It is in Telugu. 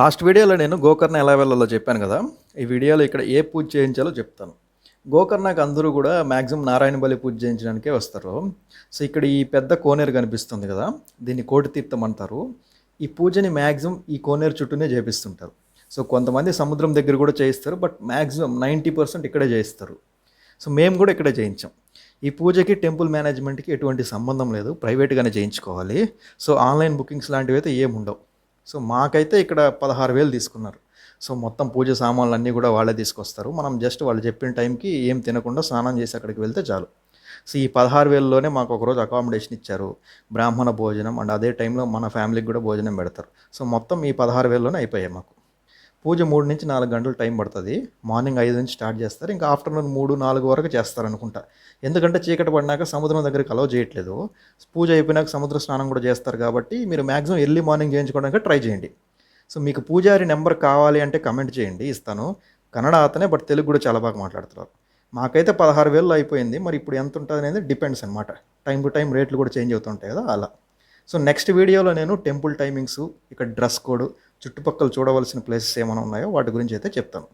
లాస్ట్ వీడియోలో నేను గోకర్ణ ఎలా వెళ్ళాలో చెప్పాను కదా. ఈ వీడియోలో ఇక్కడ ఏ పూజ చేయించాలో చెప్తాను. గోకర్ణకు అందరూ కూడా మ్యాక్సిమం నారాయణ బలి పూజ చేయించడానికే వస్తారు. సో ఇక్కడ ఈ పెద్ద కోనేరు కనిపిస్తుంది కదా. దీన్ని కోటి తీర్థం అంటారు. ఈ పూజని మ్యాక్సిమం ఈ కోనేరు చుట్టూనే చేపిస్తుంటారు. సో కొంతమంది సముద్రం దగ్గర కూడా చేయిస్తారు బట్ మ్యాక్సిమం నైంటీ పర్సెంట్ ఇక్కడే చేయిస్తారు. సో మేము కూడా ఇక్కడే చేయించాం. ఈ పూజకి టెంపుల్ మేనేజ్మెంట్కి ఎటువంటి సంబంధం లేదు. ప్రైవేట్గానే చేయించుకోవాలి. సో ఆన్లైన్ బుకింగ్స్ లాంటివి అయితే ఏమి ఉండవు సో మాకైతే ఇక్కడ పదహారు వేలు తీసుకున్నారు. సో మొత్తం పూజ సామాన్లు అన్నీ కూడా వాళ్ళే తీసుకొస్తారు. మనం జస్ట్ వాళ్ళు చెప్పిన టైంకి ఏం తినకుండా స్నానం చేసి అక్కడికి వెళ్తే చాలు. సో ఈ పదహారు వేలలోనే మాకు ఒకరోజు అకామిడేషన్ ఇచ్చారు. బ్రాహ్మణ భోజనం అండ్ అదే టైంలో మన ఫ్యామిలీకి కూడా భోజనం పెడతారు. సో మొత్తం ఈ పదహారు వేలలోనే అయిపోయాయి మాకు. పూజ మూడు నుంచి నాలుగు గంటలు టైం పడుతుంది. మార్నింగ్ ఐదు నుంచి స్టార్ట్ చేస్తారు. ఇంకా ఆఫ్టర్నూన్ మూడు నాలుగు వరకు చేస్తారు అనుకుంటా. ఎందుకంటే చీకటి పడినాక సముద్రం దగ్గరికి అలౌ చేయట్లేదు. పూజ అయిపోయినాక సముద్ర స్నానం కూడా చేస్తారు కాబట్టి మీరు మ్యాక్సిమం ఎర్లీ మార్నింగ్ చేయించుకోవడానికి ట్రై చేయండి. సో మీకు పూజారి నెంబర్ కావాలి అంటే కమెంట్ చేయండి ఇస్తాను. కన్నడ అతనే బట్ తెలుగు కూడా చాలా బాగా మాట్లాడుతున్నారు. మాకైతే పదహారు వేలు అయిపోయింది. మరి ఇప్పుడు ఎంత ఉంటుంది అనేది డిపెండ్స్ అనమాట టైం టు టైం రేట్లు కూడా చేంజ్ అవుతుంటాయి కదా అలా. సో నెక్స్ట్ వీడియోలో నేను టెంపుల్ టైమింగ్స్ ఇక్కడ డ్రెస్ కోడ్ చుట్టుపక్కల చూడవలసిన ప్లేసెస్ ఏమైనా ఉన్నాయో వాటి గురించి అయితే చెప్తాను.